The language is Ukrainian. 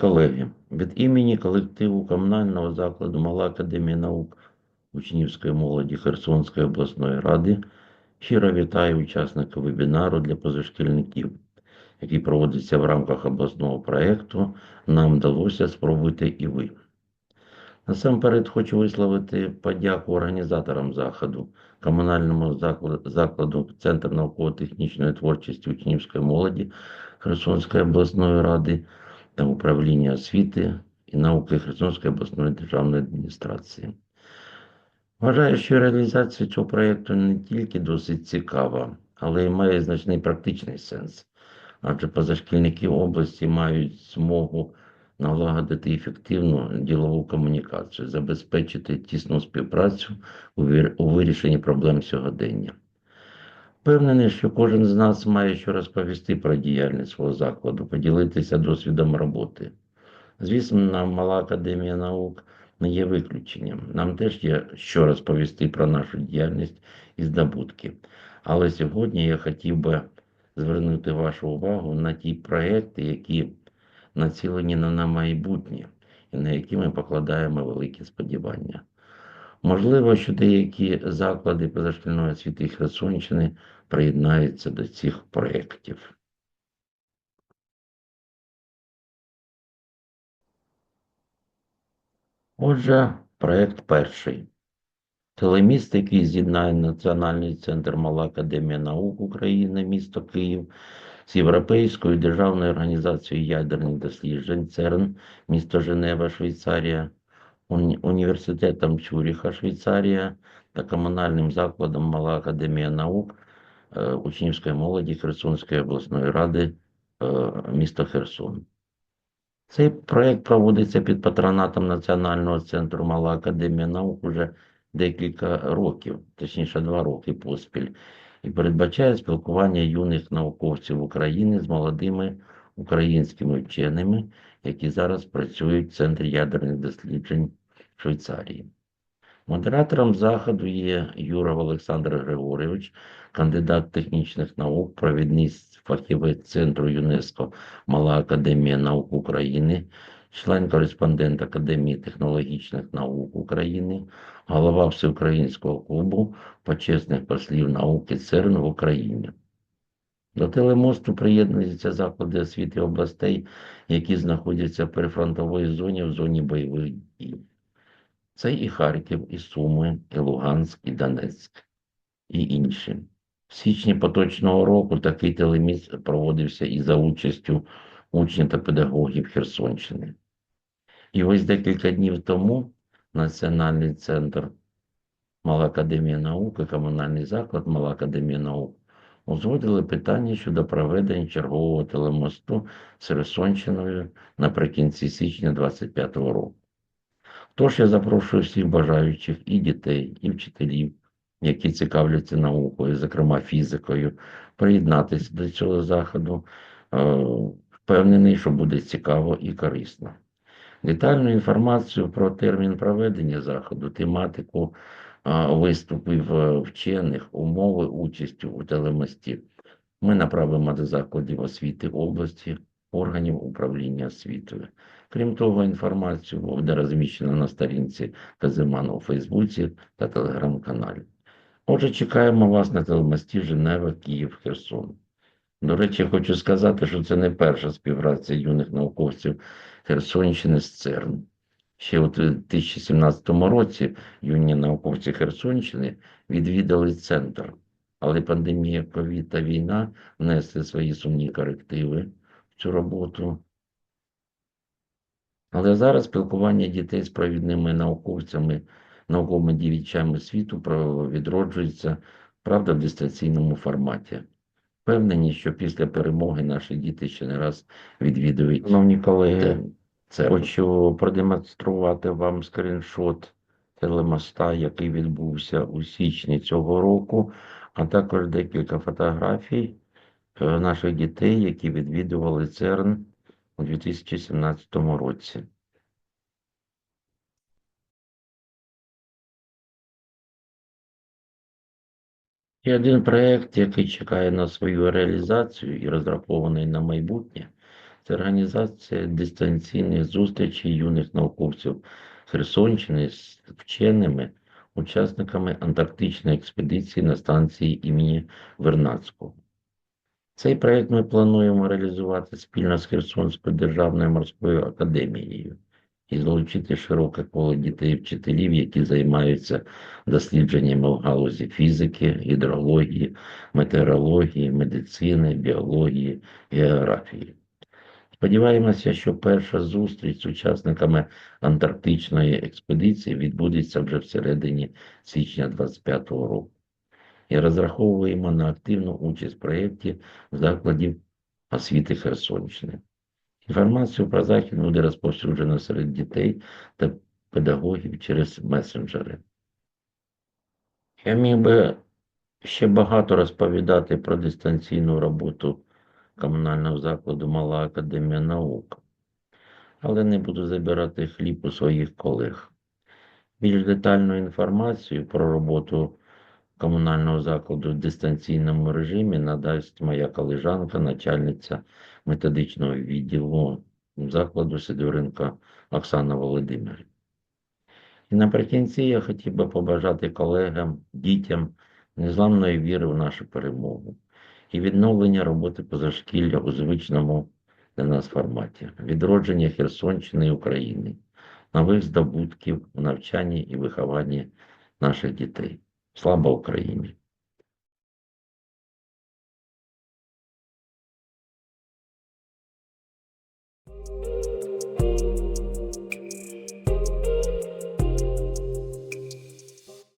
колеги, від імені колективу комунального закладу Мала Академія наук учнівської молоді Херсонської обласної ради щиро вітаю учасників вебінару для позашкільників, який проводиться в рамках обласного проєкту Нам вдалося спробуйте і ви. Насамперед хочу висловити подяку організаторам заходу, комунальному закладу Центр науково-технічної творчості учнівської молоді Херсонської обласної ради та управління освіти і науки Херсонської обласної державної адміністрації. Вважаю, що реалізація цього проєкту не тільки досить цікава, але й має значний практичний сенс, адже позашкільники області мають змогу налагодити ефективну ділову комунікацію, забезпечити тісну співпрацю у вирішенні проблем сьогодення. Впевнений, що кожен з нас має що розповісти про діяльність свого закладу, поділитися досвідом роботи. Звісно, нам мала академія наук не є виключенням. Нам теж є що розповісти про нашу діяльність і здобутки. Але сьогодні я хотів би звернути вашу увагу на ті проекти, які націлені на майбутнє і на які ми покладаємо великі сподівання. Можливо, що деякі заклади позашкільної освіти Херсонщини приєднаються до цих проєктів. Отже, проєкт перший. Телеміст, який з'єднає Національний центр Мала Академія наук України, місто Київ, з Європейською державною організацією ядерних досліджень ЦЕРН, місто Женева, Швейцарія, Уні- університетом Чуріха, Швейцарія та комунальним закладом Мала Академія наук е, учнівської молоді Херсонської обласної ради е, міста Херсон. Цей проект проводиться під патронатом Національного центру Мала Академія наук уже декілька років, точніше два роки поспіль, і передбачає спілкування юних науковців України з молодими українськими вченими, які зараз працюють в Центрі ядерних досліджень Швейцарії. Модератором заходу є Юров Олександр Григорійович, кандидат технічних наук, провідний фахівець Центру ЮНЕСКО Мала Академія наук України, член-кореспондент Академії технологічних наук України, голова Всеукраїнського клубу почесних послів науки ЦЕРН в Україні. До телемосту приєднуються заклади освіти областей, які знаходяться в прифронтовій зоні в зоні бойових дій. Це і Харків, і Суми, і Луганськ, і Донецьк, і інші. В січні поточного року такий телеміст проводився і за участю учнів та педагогів Херсонщини. І ось декілька днів тому Національний центр Мала Академія наук і комунальний заклад Мала Академія наук узгодили питання щодо проведення чергового телемосту з Херсонщиною наприкінці січня 2025 року. Тож я запрошую всіх бажаючих і дітей, і вчителів, які цікавляться наукою, зокрема фізикою, приєднатися до цього заходу. Е, Впевнений, що буде цікаво і корисно. Детальну інформацію про термін проведення заходу, тематику е, виступів вчених, умови участі у телемості ми направимо до закладів освіти області, органів управління освітою. Крім того, інформацію буде розміщена на сторінці Казиману у Фейсбуці та телеграм-каналі. Отже, чекаємо вас на телемості Женева, Київ, Херсон. До речі, хочу сказати, що це не перша співпраця юних науковців Херсонщини з ЦЕРН. Ще у 2017 році юні науковці Херсонщини відвідали центр, але пандемія ковід та війна внесли свої сумні корективи цю роботу. Але зараз спілкування дітей з провідними науковцями, науковими діячами світу відроджується, правда, в дистанційному форматі. Впевнені, що після перемоги наші діти ще не раз відвідують. Шановні колеги, це хочу продемонструвати вам скріншот телемоста, який відбувся у січні цього року, а також декілька фотографій наших дітей, які відвідували ЦЕРН у 2017 році. І один проєкт, який чекає на свою реалізацію і розрахований на майбутнє, Це організація дистанційних зустрічей юних науковців Херсонщини з вченими, учасниками Антарктичної експедиції на станції імені Вернадського. Цей проект ми плануємо реалізувати спільно з Херсонською державною морською академією і залучити широке коло дітей і вчителів, які займаються дослідженнями в галузі фізики, гідрології, метеорології, медицини, біології, географії. Сподіваємося, що перша зустріч з учасниками Антарктичної експедиції відбудеться вже всередині січня 2025 року. І розраховуємо на активну участь в проєкті закладів освіти Херсонщини. Інформацію про захід буде розповсюджено серед дітей та педагогів через месенджери. Я міг би ще багато розповідати про дистанційну роботу комунального закладу Мала Академія наук, але не буду забирати хліб у своїх колег. Більш детальну інформацію про роботу комунального закладу в дистанційному режимі надасть моя колежанка, начальниця методичного відділу закладу Сидоренко Оксана Володимирівна. І наприкінці я хотів би побажати колегам, дітям незламної віри в нашу перемогу і відновлення роботи позашкілля у звичному для нас форматі, відродження Херсонщини і України, нових здобутків у навчанні і вихованні наших дітей. Слава Україні!